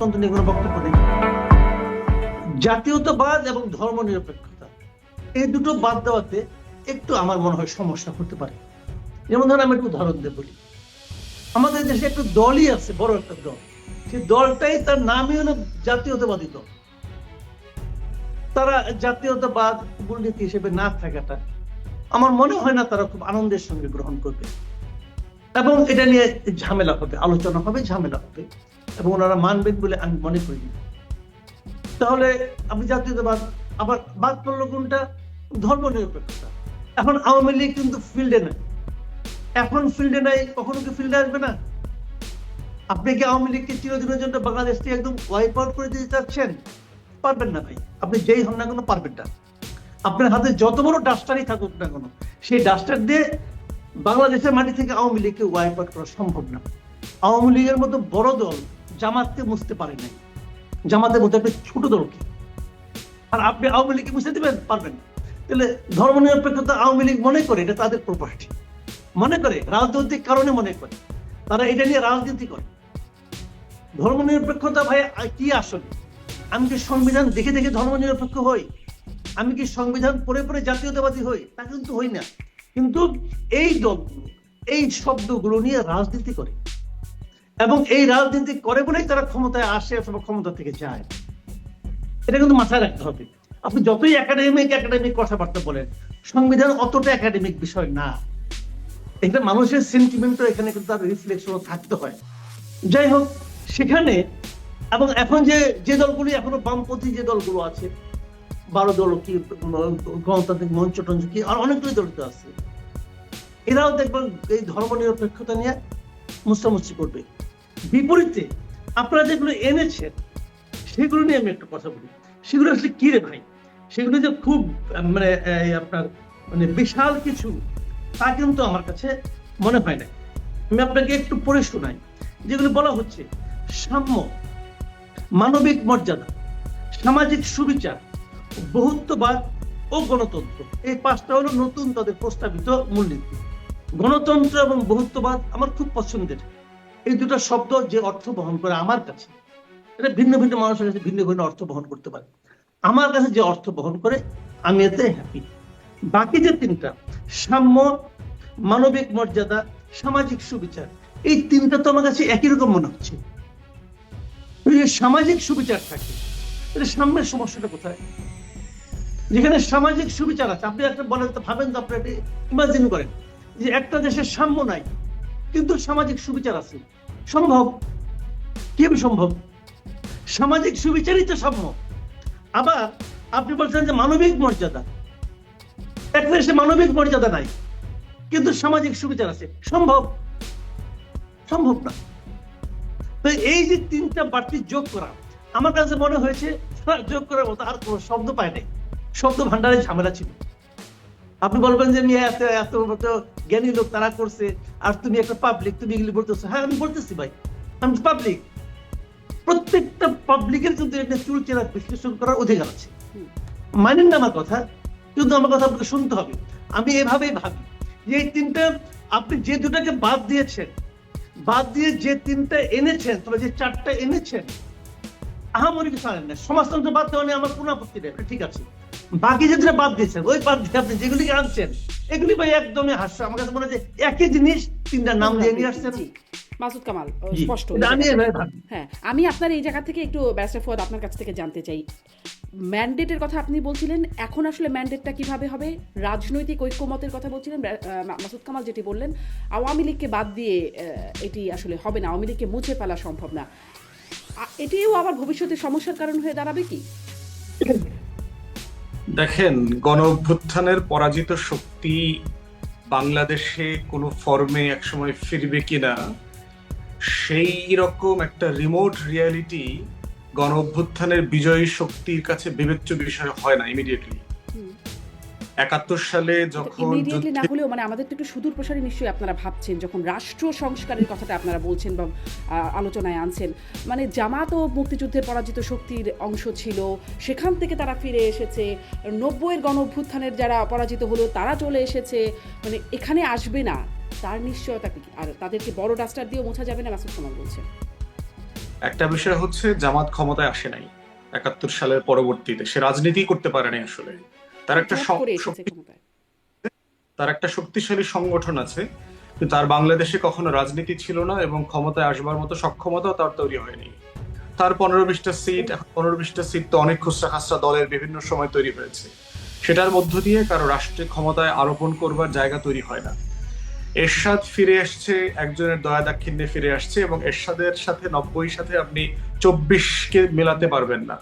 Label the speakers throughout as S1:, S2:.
S1: নিয়ে কোনো বক্তব্য নেই জাতীয়তাবাদ এবং ধর্ম নিরপেক্ষতা এই দুটো বাদ দেওয়াতে একটু আমার মনে হয় সমস্যা হতে পারে। যেমন ধরেন আমি একটু উদাহরণ দিয়ে বলি। আমাদের দেশে একটু দলই আছে, বড় একটা দল। সেই দলটাই তার নামই হলো জাতীয়তাবাদী দল। তারা জাতীয়তাবাদ মূলনীতি হিসেবে না থাকাটা আমার মনে হয় না তারা খুব আনন্দের সঙ্গে গ্রহণ করবে। এবং এটা নিয়ে ঝামেলা হবে, আলোচনা হবে, ঝামেলা হবে। এবং ওনারা মানবেন বলে আমি মনে করি। তাহলে আপনি জাতীয়তাবাদ, আবার বাদ পড়ল কোনটা? ধর্ম নিরপেক্ষতা এখন আওয়ামী লীগ কিন্তু ফিল্ডে নাই। এখন ফিল্ডে নাই, কখনো কি ফিল্ডে আসবে না? আপনি কি আওয়ামী লীগকে চিরদিনের জন্য বাংলাদেশ থেকে একদম ওয়াইপ আউট করে দিতে চাচ্ছেন? পারবেন না ভাই। আপনি যেই হন না কোনো পারবেন না। আপনার হাতে যত বড় ডাস্টারই থাকুক না কোনো, সেই ডাস্টার দিয়ে বাংলাদেশের মাটি থেকে আওয়ামী লীগকে ওয়াইপ আউট করা সম্ভব না। আওয়ামী লীগের মতো বড় দল জামাতকে মুছতে পারে নাই। জামাতের মতো একটা ছোট দলকে আর আপনি আওয়ামী লীগকে মুছে দিবেন? পারবেন তাহলে ধর্মনিরপেক্ষতা আওয়ামী লীগ মনে করে, এটা তাদের প্রপার্টি মনে করে, রাজনৈতিক কারণে মনে করে। তারা এটা নিয়ে রাজনীতি করে। ধর্মনিরপেক্ষতা ভাই আ- কি আসলে? আমি কি সংবিধান দেখে দেখে ধর্ম নিরপেক্ষ হই? আমি কি সংবিধান পড়ে পড়ে জাতীয়তাবাদী হই? তা কিন্তু হই না। কিন্তু এই দলগুলো, এই শব্দগুলো নিয়ে রাজনীতি করে। এবং এই রাজনীতি করে বলেই তারা ক্ষমতায় আসে অথবা ক্ষমতা থেকে যায়। এটা কিন্তু মাথায় রাখতে হবে। আপনি যতই একাডেমিক একাডেমিক কথাবার্তা বলেন, সংবিধান অতটা একাডেমিক বিষয় না। এটা মানুষের সেন্টিমেন্টও এখানে কিন্তু তার রিফ্লেকশনও থাকতে হয়। যাই হোক, সেখানে এবং এখন যে যে দলগুলি এখনও বামপন্থী যে দলগুলো আছে, বারো দল কি, গণতান্ত্রিক মঞ্চ টঞ্চ কি, আর অনেকগুলি দল তো আছে। এরাও দেখবেন এই ধর্ম নিরপেক্ষতা নিয়ে মুস্তামুস্তি করবে। বিপরীতে আপনারা যেগুলো এনেছেন, সেগুলো নিয়ে আমি একটু কথা বলি। সেগুলো আসলে কি রে ভাই? সেগুলো যে খুব মানে আপনার মানে বিশাল কিছু, তা কিন্তু আমার কাছে মনে হয় না আমি আপনাকে একটু পড়ে শোনাই। যেগুলো বলা হচ্ছে, সাম্য, মানবিক মর্যাদা, সামাজিক সুবিচার, বহুত্ববাদ ও গণতন্ত্র। এই পাঁচটা হলো নতুন তাদের প্রস্তাবিত মূলনীতি। গণতন্ত্র এবং বহুত্ববাদ আমার খুব পছন্দের। এই দুটো শব্দ যে অর্থ বহন করে আমার কাছে, এটা ভিন্ন ভিন্ন মানুষের কাছে ভিন্ন ভিন্ন অর্থ বহন করতে পারে। আমার কাছে যে অর্থ বহন করে, আমি এতে হ্যাপি বাকি যে তিনটা, সাম্য, মানবিক মর্যাদা, সামাজিক সুবিচার, এই তিনটা তো আমার কাছে একই রকম মনে হচ্ছে। সামাজিক সুবিচার থাকে তাহলে সাম্যের সমস্যাটা কোথায়? যেখানে সামাজিক সুবিচার আছে, আপনি একটা বলেন তো, ভাবেন তো আপনি ইমাজিন করেন, যে একটা দেশের সাম্য নাই কিন্তু সামাজিক সুবিচার আছে। সম্ভব? কীভাবে সম্ভব? সামাজিক সুবিচারই তো সাম্য আবার আপনি বলছেন যে মানবিক মর্যাদা। একটা দেশে মানবিক মর্যাদা নাই। কিন্তু সামাজিক সুবিচার আছে। সম্ভব? সম্ভব না। তো এই যে তিনটা বাড়তি যোগ করা, আমার কাছে মনে হয়েছে যোগ করার মতো আর কোনো শব্দ পায় নাই। শব্দ ভান্ডারের ঝামেলা ছিল। আপনি বলবেন যে মিয়া এত এত মত জ্ঞানী লোক তারা করছে আর তুমি একটা পাবলিক তুমি এগুলি বলতেছো। হ্যাঁ আমি বলতেছি ভাই আমি পাবলিক প্রত্যেকটা পাবলিকের কিন্তু এটা চুল চেরা বিশ্লেষণ করার অধিকার আছে। মানেন না আমার কথা কিন্তু আমার কথা আপনাকে শুনতে হবে। আমি এভাবেই ভাবি যে এই তিনটা আপনি যে দুটাকে বাদ দিয়েছেন বাদ দিয়ে যে তিনটা এনেছেন তবে যে চারটা এনেছেন আহামরি কিছু আনেন না। সমাজতন্ত্র বাদ দেওয়া নিয়ে আমার কোনো আপত্তি নেই। ঠিক আছে বাকি যে দুটা বাদ দিয়েছেন ওই বাদ দিয়ে আপনি যেগুলিকে আনছেন এগুলি ভাই একদমই হাস্য আমার কাছে মনে হয় যে একই জিনিস তিনটা নাম দিয়ে নিয়ে আসছেন।
S2: মাসুদ কামাল স্পষ্ট। হ্যাঁ আমি আপনার এই জায়গা থেকে একটু ব্যারিস্টার ফুয়াদ আপনার কাছ থেকে জানতে চাই। ম্যান্ডেটের কথা আপনি বলছিলেন এখন আসলে ম্যান্ডেটটা কীভাবে হবে? রাজনৈতিক ঐক্যমতের কথা বলছিলেন মাসুদ কামাল যেটি বললেন আওয়ামী লীগকে বাদ দিয়ে এটি আসলে হবে না আওয়ামী লীগকে মুছে ফেলা সম্ভব না। এটিও আবার ভবিষ্যতে সমস্যার কারণ হয়ে দাঁড়াবে কি?
S3: দেখেন গণ অভ্যুত্থানের পরাজিত শক্তি বাংলাদেশে কোনো ফর্মে একসময় ফিরবে কিনা, সেই রকম একটা রিমোট রিয়ালিটি গণ অভ্যুত্থানের বিজয়ী শক্তির কাছে বিবেচ্য বিষয় হয় না ইমিডিয়েটলি। একাত্তর সালে যখন
S2: ইমিডিয়েটলি না হলেও মানে আমাদের তো একটু সুদূর প্রসারী নিশ্চয়ই আপনারা ভাবছেন যখন রাষ্ট্র সংস্কারের কথাটা আপনারা বলছেন বা আলোচনায় আনছেন। মানে জামাত ও মুক্তিযুদ্ধের পরাজিত শক্তির অংশ ছিল সেখান থেকে তারা ফিরে এসেছে। নব্বইয়ের গণ অভ্যুত্থানের যারা পরাজিত হলো তারা চলে এসেছে। মানে এখানে আসবে না তার নিশ্চয়তা কি? আর তাদেরকে বড় ডাস্টার দিয়েও মোছা যাবে না মাসুদ কামাল বলছেন।
S3: একটা বিষয় হচ্ছে জামাত ক্ষমতায় আসে নাই একাত্তর সালের পরবর্তীতে। সে রাজনীতি করতে পারে নাই আসলে। তার একটা তার একটা শক্তিশালী সংগঠন আছে কিন্তু তার বাংলাদেশে কখনো রাজনীতি ছিল না এবং ক্ষমতায় আসবার মতো সক্ষমতাও তার তৈরি হয়নি। তার পনেরো বিশটা সিট এখন পনেরো বিশটা সিট তো অনেক খুচরা খাসরা দলের বিভিন্ন সময় তৈরি হয়েছে। সেটার মধ্য দিয়ে কারও রাষ্ট্রে ক্ষমতায় আরোপণ করবার জায়গা তৈরি হয় না। এরশাদ ফিরে আসছে একজনের দয়া দাক্ষিণ্যে ফিরে আসছে এবং এরশাদের সাথে নব্বই সাথে আপনি চব্বিশকে মেলাতে পারবেন না।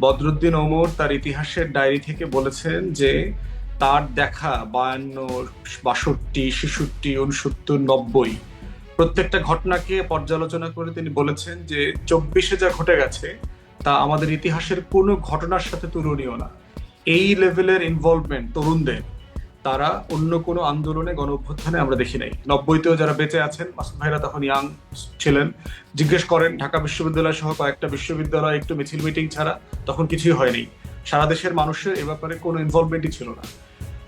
S3: বদরুদ্দিন ওমর তার ইতিহাসের ডায়েরি থেকে বলেছেন যে তার দেখা বায়ান্ন, বাষট্টি, ছেষট্টি, উনসত্তর, নব্বই প্রত্যেকটা ঘটনাকে পর্যালোচনা করে তিনি বলেছেন যে চব্বিশে যা ঘটে গেছে, তা আমাদের ইতিহাসের কোনো ঘটনার সাথে তুলনীয় না। এই লেভেলের ইনভলভমেন্ট তরুণদের তারা অন্য কোনো আন্দোলনে গণ অভ্যুত্থানে আমরা দেখি নাই। নব্বইতেও যারা বেঁচে আছেন, মাসুদ ভাইরা তখন ইয়াং ছিলেন, জিজ্ঞেস করেন, ঢাকা বিশ্ববিদ্যালয় সহ কয়েকটা বিশ্ববিদ্যালয় একটু মিছিল মিটিং ছাড়া তখন কিছুই হয়নি। সারা দেশের মানুষের এ ব্যাপারে কোনো ইনভলভমেন্টই ছিল না।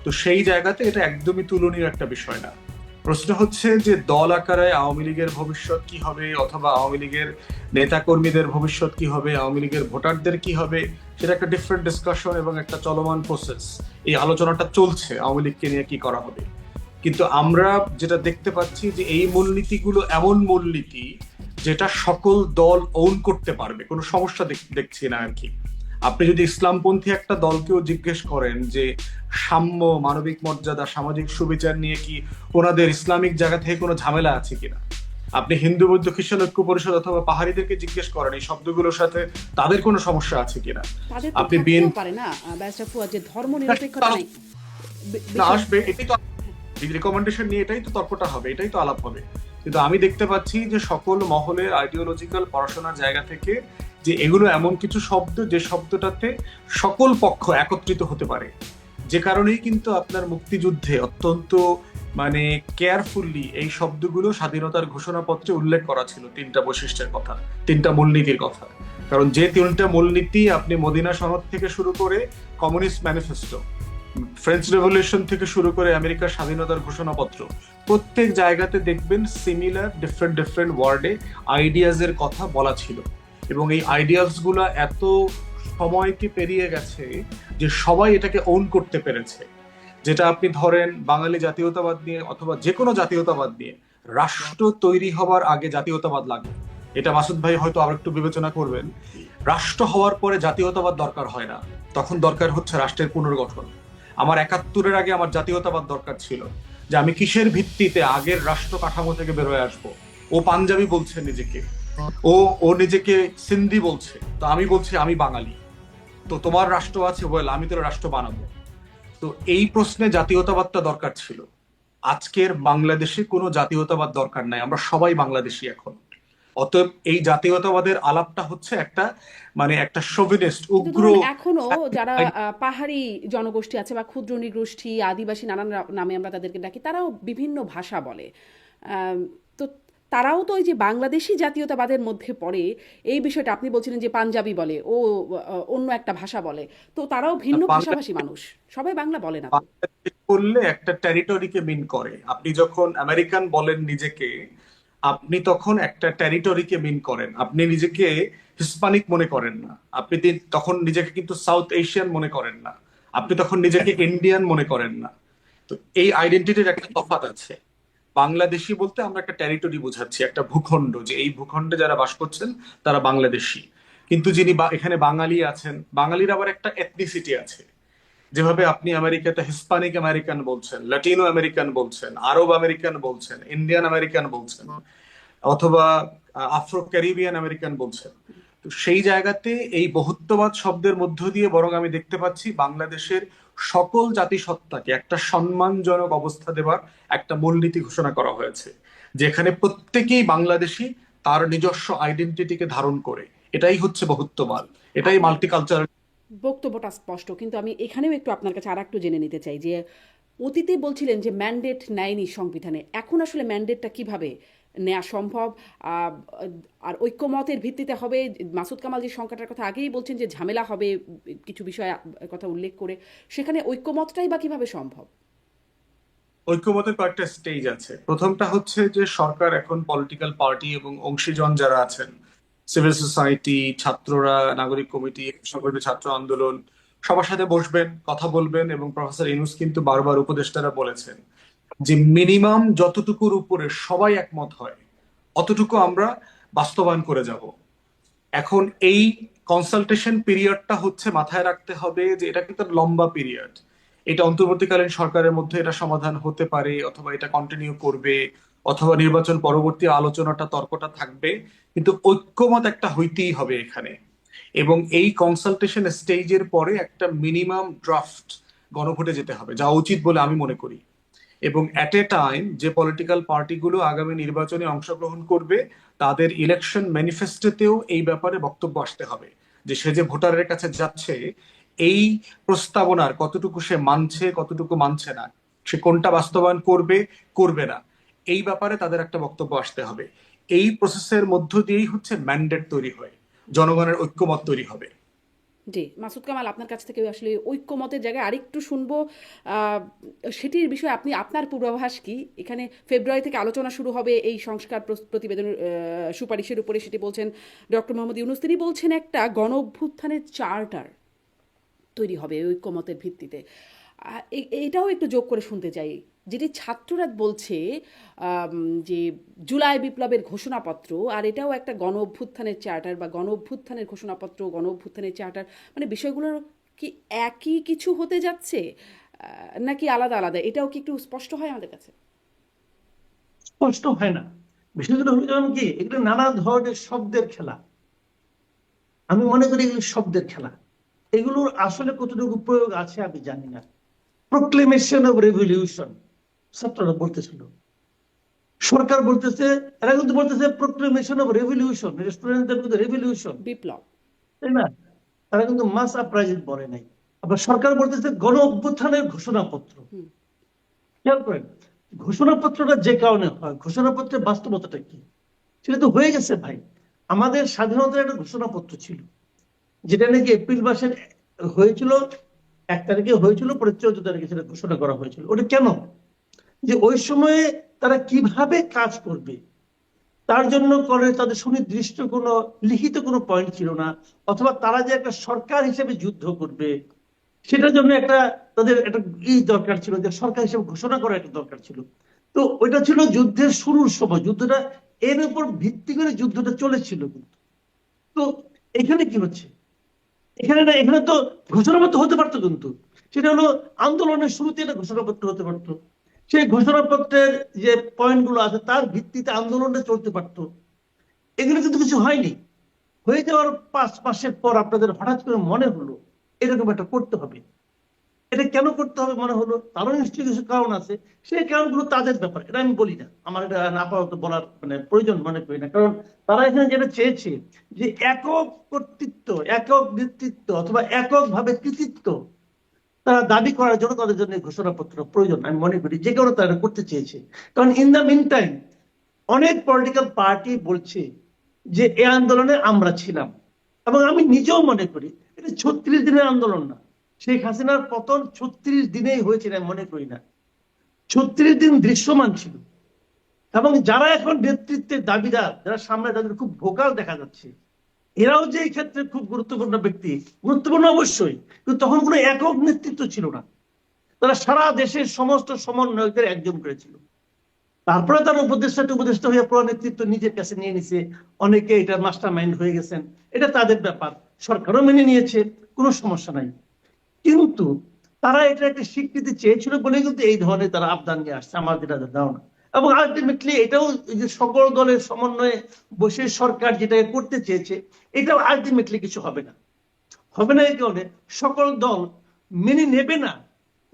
S3: তো সেই জায়গাতে এটা একদমই তুলনীয় একটা বিষয় না। প্রশ্ন হচ্ছে যে দল আকারে আওয়ামী লীগের ভবিষ্যৎ কি হবে অথবা আওয়ামী লীগের নেতা কর্মীদের ভবিষ্যৎ কি হবে, আওয়ামী লীগের ভোটারদের কি হবে, সেটা একটা ডিফারেন্ট ডিসকাশন এবং একটা চলমান প্রসেস এই আলোচনাটা চলছে, আওয়ামী লীগকে নিয়ে কি করা হবে। কিন্তু আমরা যেটা দেখতে পাচ্ছি যে এই মূলনীতিগুলো এমন মূলনীতি যেটা সকল দল ওন করতে পারবে। কোনো সমস্যা দেখ- দেখছি না আর কি। আপনি যদি ইসলামপন্থী একটা দলকেও জিজ্ঞেস করেন যে সাম্য মানবিক মর্যাদা সামাজিক সুবিচার নিয়ে কি ওনাদের ইসলামিক জায়গা থেকে কোনো ঝামেলা আছে কিনা? আপনি হিন্দু বৌদ্ধ খ্রিস্টান ঐক্য পরিষদ অথবা পাহাড়িদেরকে জিজ্ঞেস করেন এই শব্দগুলোর সাথে তাদের কোনো সমস্যা আছে কিনা? আপনি বিএন-
S2: পারে না যে ধর্ম নিরপেক্ষতা নাই।
S3: না আসবে এটাই তো এই রেকমেন্ডেশন নিয়ে এটাই তো তর্কটা হবে এটাই তো আলাপ হবে। কিন্তু আমি দেখতে পাচ্ছি যে সকল মহলের আইডিওলজিক্যাল পড়াশোনার জায়গা থেকে যে এগুলো এমন কিছু শব্দ যে শব্দটাতে সকল পক্ষ একত্রিত হতে পারে। যে কারণেই কিন্তু আপনার মুক্তিযুদ্ধে অত্যন্ত মানে কেয়ারফুললি এই শব্দগুলো স্বাধীনতার ঘোষণাপত্রে উল্লেখ করা ছিল তিনটা বৈশিষ্ট্যের কথা, তিনটা মূলনীতির কথা। কারণ যে তিনটা মূলনীতি আপনি মদিনা সনদ থেকে শুরু করে কমিউনিস্ট ম্যানিফেস্টো, ফ্রেঞ্চ রেভলিউশন থেকে শুরু করে আমেরিকার স্বাধীনতার ঘোষণাপত্র, প্রত্যেক জায়গাতে দেখবেন সিমিলার ডিফারেন্ট ডিফারেন্ট ওয়ার্ডে আইডিয়াজের কথা বলা ছিল। এবং এই আইডিয়াসগুলো এত সময়কে পেরিয়ে গেছে যে সবাই এটাকে ওন করতে পেরেছে? যেটা আপনি ধরেন বাঙালি জাতীয়তাবাদ নিয়ে অথবা যে কোনো জাতীয়তাবাদ নিয়ে, রাষ্ট্র তৈরি হবার আগে জাতীয়তাবাদ লাগে। এটা মাসুদ ভাই হয়তো আবার একটু বিবেচনা করবেন। রাষ্ট্র হওয়ার পরে জাতীয়তাবাদ দরকার হয় না। তখন দরকার হচ্ছে রাষ্ট্রের পুনর্গঠন। আমার একাত্তরের আগে আমার জাতীয়তাবাদ দরকার ছিল যে আমি কিসের ভিত্তিতে আগের রাষ্ট্র কাঠামো থেকে বেরোয় আসব? ও পাঞ্জাবি বলছে নিজেকে। ও ও নিজেকে সিন্ধি বলছে। তো আমি বলছি আমি বাঙালি। তো তোমার রাষ্ট্র আছে ওয়েল আমি তোর রাষ্ট্র বানাবো। তো এই প্রশ্নে জাতীয়তাবাদটা দরকার ছিল। আজকের বাংলাদেশে কোনো জাতীয়তাবাদ দরকার নাই। আমরা সবাই বাংলাদেশি এখন। অতএব এই জাতীয়তাবাদের আলাপটা হচ্ছে একটা মানে একটা শোভিনিস্ট উগ্র
S2: এখনও যারা পাহাড়ি জনগোষ্ঠী আছে বা ক্ষুদ্র নৃগোষ্ঠী আদিবাসী নানান নামে আমরা তাদেরকে ডাকি তারাও বিভিন্ন ভাষা বলে। তারাও তো ওই যে বাংলাদেশি জাতীয়তাবাদের মধ্যে পড়ে এই বিষয়টা আপনি বলছিলেন যে পাঞ্জাবি বলে ও অন্য একটা ভাষা বলে। তো তারাও ভিন্ন ভাষাভাষী মানুষ। সবাই বাংলা বলে না
S3: করলে একটা টেরিটরিকে মিন করে। আপনি যখন আমেরিকান বলেন নিজেকে আপনি তখন একটা টেরিটরিকে মিন করেন। আপনি নিজেকে হিসপানিক মনে করেন না। আপনি তখন নিজেকে কিন্তু সাউথ এশিয়ান মনে করেন না। আপনি তখন নিজেকে ইন্ডিয়ান মনে করেন না। তো এই আইডেন্টিটির একটা তফাৎ আছে। বাংলাদেশি বলতে আমরা একটা টেরিটরি বোঝাচ্ছি, একটা ভূখণ্ড, যে এই ভূখণ্ডে যারা বাস করছেন, তারা বাংলাদেশি। কিন্তু যিনি এখানে বাঙালি আছেন, বাঙালির আবার একটা এথনিসিটি আছে। যেভাবে আপনি আমেরিকাতে হিসপানিক আমেরিকান বলছেন লাটিনো আমেরিকান বলছেন আরব আমেরিকান বলছেন ইন্ডিয়ান আমেরিকান বলছেন, অথবা আফ্রো ক্যারিবিয়ান আমেরিকান বলছেন। সেই জায়গাতে এই বহুত্ববাদ শব্দের মধ্য দিয়ে বরং আমি দেখতে পাচ্ছি বাংলাদেশের সকল জাতিসত্তাকে একটা সম্মানজনক অবস্থা দেওয়ার একটা মূলনীতি ঘোষণা করা হয়েছে, যেখানে প্রত্যেকেই বাংলাদেশি তার নিজস্ব আইডেন্টিটিকে ধারণ করে। এটাই হচ্ছে বহুত্ববাদ। এটাই মাল্টিকালচারাল
S2: বক্তব্যটা স্পষ্ট, কিন্তু আমি এখানেও একটু আপনার কাছে আর একটু জেনে নিতে চাই যে অতীতে বলছিলেন যে ম্যান্ডেট নেয়নি সংবিধানে। এখন আসলে ম্যান্ডেটটা কীভাবে নেওয়া সম্ভব? আর ঐক্যমতের ভিত্তিতে হবে। মাসুদ কামাল যে সংখ্যাটার কথা আগেই বলছেন যে ঝামেলা হবে কিছু বিষয় কথা উল্লেখ করে, সেখানে ঐক্যমতটাই বা কীভাবে সম্ভব?
S3: ঐক্যমতের কয়েকটা স্টেজ আছে। প্রথমটা হচ্ছে যে সরকার এখন পলিটিক্যাল পার্টি এবং অংশীজন যারা আছেন সিভিল সোসাইটি ছাত্ররা, নাগরিক কমিটি, সংগঠিত ছাত্র আন্দোলন সবার সাথে বসবেন, কথা বলবেন এবং প্রফেসর ইনুস কিন্তু বারবার উপদেষ্টারা বলেছেন যে মিনিমাম যতটুকুর উপরে সবাই একমত হয়, অতটুকু আমরা বাস্তবায়ন করে যাব। এখন এই কনসালটেশন পিরিয়ডটা হচ্ছে মাথায় রাখতে হবে যে এটা কিন্তু লম্বা পিরিয়ড এটা অন্তর্বর্তীকালীন সরকারের মধ্যে এটা সমাধান হতে পারে অথবা এটা কন্টিনিউ করবে অথবা নির্বাচন পরবর্তী আলোচনাটা তর্কটা থাকবে, কিন্তু ঐক্যমত একটা হইতেই হবে এখানে। এবং এই কনসালটেশন স্টেজের পরে একটা মিনিমাম ড্রাফট গণভোটে যেতে হবে, যা উচিত বলে আমি মনে করি। এবং অ্যাট এ টাইম যে পলিটিক্যাল পার্টিগুলো আগামী নির্বাচনে অংশগ্রহণ করবে, তাদের ইলেকশন ম্যানিফেস্টোতেও এই ব্যাপারে বক্তব্য আসতে হবে, যে সে যে ভোটারের কাছে যাচ্ছে, এই প্রস্তাবনার কতটুকু সে মানছে, কতটুকু মানছে না, সে কোনটা বাস্তবায়ন করবে করবে না, এই ব্যাপারে তাদের একটা বক্তব্য আসতে হবে। এই প্রসেসের মধ্য দিয়েই হচ্ছে ম্যান্ডেট তৈরি হয়। জনগণের ঐক্যমত তৈরি হবে।
S2: জি, মাসুদ কামাল, আপনার কাছ থেকে আসলে ঐক্যমতের জায়গায় আরেকটু শুনব। সেটির বিষয়ে আপনি, আপনার পূর্বাভাস কি? এখানে ফেব্রুয়ারি থেকে আলোচনা শুরু হবে এই সংস্কার প্রতিবেদন সুপারিশের উপরে সেটি বলছেন ডক্টর মোহাম্মদ ইউনুস। তিনি বলছেন একটা গণ অভ্যুত্থানের চার্টার তৈরি হবে ঐক্যমতের ভিত্তিতে। এটাও একটু যোগ করে শুনতে চাই। যেটি ছাত্ররা বলছে যে জুলাই বিপ্লবের ঘোষণাপত্র, আর এটাও একটা গণ অভ্যুত্থানের চার্টার বা গণ অভ্যুত্থানের ঘোষণাপত্র, গণ অভ্যুত্থানের চার্টার মানে বিষয়গুলো কি একই কিছু হতে যাচ্ছে? নাকি আলাদা আলাদা? এটাও কি একটু স্পষ্ট হয় আমাদের কাছে?
S1: স্পষ্ট হয় না। বিষয়গুলো হলো যেমন কি, এগুলো নানা ধরনের শব্দের খেলা। আমি মনে করি এগুলো শব্দের খেলা। এগুলোর আসলে কতটুকু প্রয়োগ আছে আমি জানি না। প্রোক্লেমেশন অফ রেভলিউশন ছাত্ররা বলতেছিল। সরকার বলতেছে এরা কিন্তু বলতেছে প্রোক্লেমেশন অফ রেভলিউশন স্টুডেন্টদের কিন্তু রেভলিউশন
S2: বিপ্লব।
S1: তাই না? তারা কিন্তু মাস আপ্রাইজিং বলে নাই। আবার সরকার বলতেছে গণ অভ্যুত্থানের ঘোষণাপত্র। খেয়াল করেন ঘোষণাপত্রটা যে কারণে হয় ঘোষণাপত্রের বাস্তবতাটা কি? সেটা তো হয়ে গেছে ভাই। আমাদের স্বাধীনতার একটা ঘোষণাপত্র ছিল যেটা নাকি এপ্রিল মাসের হয়েছিল এক তারিখে হয়েছিল পরে চৌদ্দ তারিখে সেটা ঘোষণা করা হয়েছিল। ওটা কেন? যে ওই সময়ে তারা কীভাবে কাজ করবে? তার জন্য করে তাদের সুনির্দিষ্ট কোনো, লিখিত কোনো পয়েন্ট ছিল না, অথবা তারা যে একটা সরকার হিসেবে যুদ্ধ করবে, সেটার জন্য একটা তাদের একটা ই দরকার ছিল, যে সরকার হিসেবে ঘোষণা করা একটা দরকার ছিল। তো ওইটা ছিল যুদ্ধের শুরুর সময়, যুদ্ধটা এর উপর ভিত্তি করে যুদ্ধটা চলেছিল কিন্তু। তো এখানে কি হচ্ছে? এখানে না, এখানে তো ঘোষণাপত্র হতে পারতো কিন্তু। সেটা হলো আন্দোলনের শুরুতে একটা ঘোষণাপত্র হতে পারতো। সেই ঘোষণাপত্রের যে পয়েন্টগুলো আছে, তার ভিত্তিতে আন্দোলনটা চলতে পারতো। এগুলো কিন্তু কিছু হয়নি। হয়ে যাওয়ার পাঁচ মাসের পর আপনাদের হঠাৎ করে মনে হলো, এরকম একটা করতে হবে। এটা কেন করতে হবে মনে হলো? তারও নিশ্চয়ই কিছু কারণ আছে। সেই কারণগুলো তাদের ব্যাপার, এটা আমি বলি না। আমার এটা না আপাতত বলার মানে প্রয়োজন মনে করি না। কারণ তারা এখানে যেটা চেয়েছে, যে একক কর্তৃত্ব, একক নেতৃত্ব অথবা একক ভাবে কৃতিত্ব তারা দাবি করার জন্য তাদের জন্য ঘোষণাপত্র প্রয়োজন, আমি মনে করি। যে কারণে তারা করতে চেয়েছে। কারণ ইন দ্য মিন টাইম অনেক পলিটিক্যাল পার্টি বলছে যে এই আন্দোলনে আমরা ছিলাম। এবং আমি নিজেও মনে করি, এটা ছত্রিশ দিনের আন্দোলন না। শেখ হাসিনার পতন ছত্রিশ দিনেই হয়েছিল আমি মনে করি না। ছত্রিশ দিন দৃশ্যমান ছিল। এবং যারা এখন নেতৃত্বের দাবিদার, যারা সামনে তাদের খুব ভোকাল দেখা যাচ্ছে এরাও যে এই ক্ষেত্রে খুব গুরুত্বপূর্ণ ব্যক্তি, গুরুত্বপূর্ণ অবশ্যই, কিন্তু তখন কোনো একক নেতৃত্ব ছিল না। তারা সারা দেশের সমস্ত সমন্বয়কদের একজন করেছিল তারপরে তার উপদেষ্টা উপদেষ্টা হয়ে পুরো নেতৃত্ব নিজের কাছে নিয়ে নিছে। অনেকে এটা মাস্টার মাইন্ড হয়ে গেছেন। এটা তাদের ব্যাপার। সরকারও মেনে নিয়েছে, কোনো সমস্যা নাই। কিন্তু তারা এটা একটা স্বীকৃতি চেয়েছিল বলে কিন্তু এই ধরনের তারা আবদান নিয়ে আসছে। আমার যেটা না এবং আলটিমেটলি এটাও যে সকল দলের সমন্বয়ে বসে সরকার যেটা করতে চেয়েছে, এটাও আলটিমেটলি কিছু হবে না। হবে না এই কারণে সকল দল মেনে নেবে না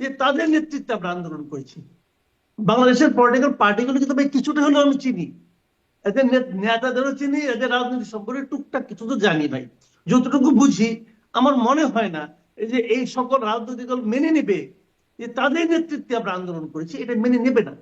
S1: যে তাদের নেতৃত্বে আমরা আন্দোলন করেছি। বাংলাদেশের পলিটিক্যাল পার্টিগুলো কিন্তু ভাই কিছুটা হলেও আমি চিনি। এদের নেতাদেরও চিনি, এদের রাজনীতি সম্পর্কে টুকটাক কিছু তো জানি ভাই। যতটুকু বুঝি, আমার মনে হয় না এই যে এই সকল রাজনৈতিক দল মেনে নেবে যে তাদের নেতৃত্বে আমরা আন্দোলন করেছি, এটা মেনে নেবে না।